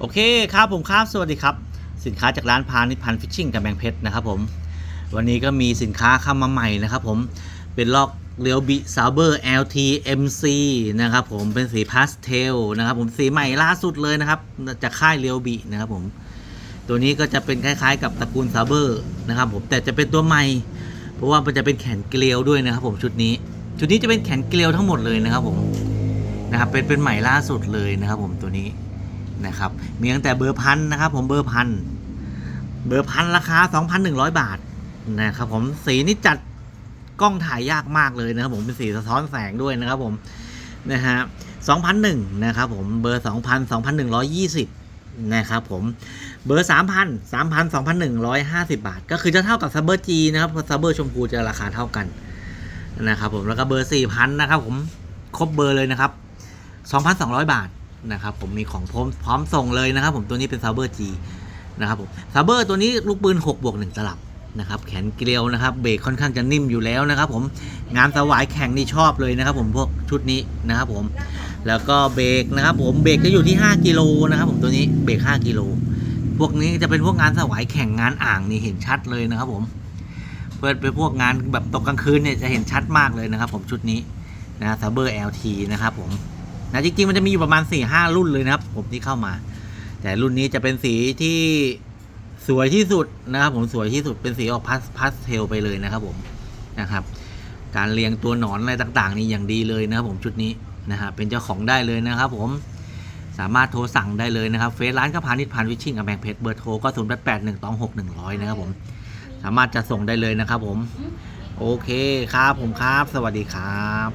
โอเคครับผมครับ สวัสดีครับ สินค้าจากร้านพาณิพันธ์ฟิชชิ่งกับแบงเพชรนะครับผมวันนี้ก็มีสินค้าเข้ามาใหม่นะครับผมเป็นลอกเรียวบิซาเบอร์ LT MC นะครับผมเป็นสีพาสเทลนะครับผมสีใหม่ล่าสุดเลยนะครับจากค่ายเรียวบินะครับผมตัวนี้ก็จะเป็นคล้ายๆ กับตระกูลซาเบอร์นะครับผมแต่จะเป็นตัวใหม่ เพราะว่ามันจะเป็นแขนเกลียวด้วยนะครับผมชุดนี้ ชุดนี้จะเป็นแขนเกลียวทั้งหมดเลยนะครับผมนะครับเป็นเป็นใหม่ล่าสุดเลยนะครับผมตัวนี้ นะครับ มีตั้งแต่เบอร์พันนะครับ ผมเบอร์พันเบอร์พันราคา 2,100 บาทนะครับผมสีนี่จัดกล้องถ่ายยากมากเลยนะครับผมเป็นสีสะท้อนแสงด้วยนะครับผมนะฮะ2,001นะครับผมเบอร์ 2,000 2,120นะครับผมเบอร์ 3,000 3,000 2,150 บาท ก็คือจะเท่ากับซับเบอร์จีนะครับซับเบอร์ชมพูจะราคาเท่ากันนะครับผมแล้วก็เบอร์ 4,000นะครับผมครบเบอร์เลยนะครับ 2,200 บาท นะครับผมมีของพร้อมพร้อมส่งเลยนะครับ ผมตัวนี้เป็นซับเบอร์จีนะครับผมซาเบอร์ตัวนี้ลูกปืน6บวก1ตลับนะครับแขนเกลียวนะครับเบรกค่อนข้างจะนิ่มอยู่แล้วนะครับ ผมงานสวายแข่งนี่ชอบเลยนะครับ ผมพวกชุดนี้นะครับผมแล้วก็เบรกนะครับ ผมเบรกจะอยู่ที่ 5กิโลนะครับผมตัวนี้เบรก5กิโลพวกนี้จะเป็นพวกงานสวายแข่งงานอ่างนี่เห็นชัดเลยนะครับ ผมเปิดเป็นพวกงานแบบตกกลางคืนเนี่ยจะเห็นชัดมากเลยนะครับ ผมชุดนี้นะซาเบอร์ LT นะครับผม นะจริงๆมันจะมีอยู่ประมาณ4-5รุ่นเลยนะครับ ผมที่เข้ามา แต่รุ่นนี้จะเป็นสีที่สวยที่สุดนะครับ ผมสวยที่สุดเป็นสีออกพาสพาสเทลไปเลยนะครับ ผมนะครับ การเรียงตัวหนอนอะไรต่าง ๆ นี่อย่างดีเลยนะครับ ผมชุดนี้นะฮะเป็นเจ้าของได้เลยนะครับ ผมสามารถโทรสั่งได้เลยนะครับเฟซร้านก็พาณิชย์พันวิชชิ่งกับแบงเพชรเบอร์โทรก็ศูนย์แปดแปดหนึ่งต้องหกหนึ่งร้อยนะครับ ผม สามารถจะส่งได้เลยนะครับ ผม โอเคครับผมครับ สวัสดีครับ